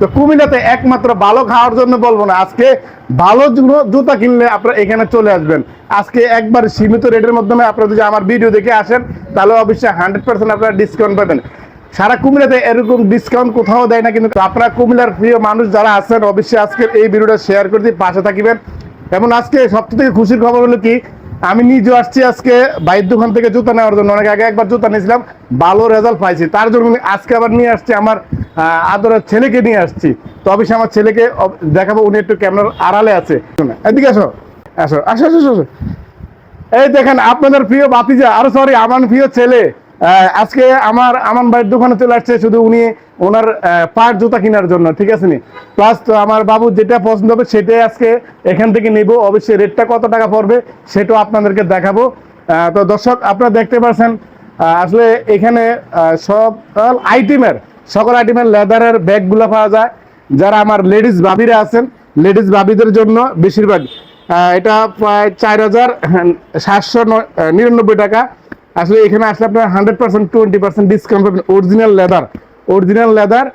তো কুমিল্লাতে একমাত্র ভালো খাওয়ার জন্য বলব না, আজকে ভালো জুতা কিনলে আপনারা এখানে চলে আসবেন। আজকে একবার সীমিত রেটের মাধ্যমে আপনারা যদি আমার ভিডিও দেখে আসেন, তাহলে অবশ্যই হান্ড্রেড পার্সেন্ট আপনারা ডিসকাউন্ট পাবেন। সারা কুমিল্লাতে এরকম ডিসকাউন্ট কোথাও দেয় না, কিন্তু আপনারা কুমিল্লার প্রিয় মানুষ যারা আছেন, অবশ্যই আজকে এই ভিডিওটা শেয়ার করে দিয়ে পাশে থাকিবেন। এবং আজকে সবথেকে থেকে খুশির খবর হলো কি, আমি নিজে আসছি আজকে বাইর দোকান থেকে জুতা নেওয়ার জন্য। অনেক আগে একবার জুতা নিয়েছিলাম, ভালো রেজাল্ট পাইছি। তার জন্য আজকে আবার নিয়ে আসছি আমার আদরের ছেলেকে নিয়ে আসছি। তো অবশ্যই আমার ছেলেকে দেখাবো উনি একটু ক্যামেরার আড়ালে আছে। এদিকে আসো। আসো আসো আসো আসো, এই দেখেন আপনাদের প্রিয় বাতিজা আরও সরি আমার প্রিয় ছেলে। আজকে আমার আমান ভাইয়ের দোকানে চলে আসছে শুধু উনি ওনার পাট জুতা কেনার জন্য ঠিক আছে নি? প্লাস তো আমার বাবু যেটা পছন্দ হবে সেটাই আজকে এখান থেকে নিব। অবশ্যই রেটটা কত টাকা পড়বে সেটাও আপনাদেরকে দেখাবো। তো দর্শক আপনারা দেখতে পাচ্ছেন আসলে এখানে সব আইটেমের সকল আইটেমের লেদারের ব্যাগগুলো পাওয়া যায়। যারা আমার লেডিস ভাবিরা আছেন, লেডিস ভাবিদের জন্য বেশিরভাগ এটা প্রায় চার হাজার সাতশো নিরানব্বই টাকা। আসলে এখানে আসলে আপনার hundred percent twenty percent discount পাবেন। Original leather original leather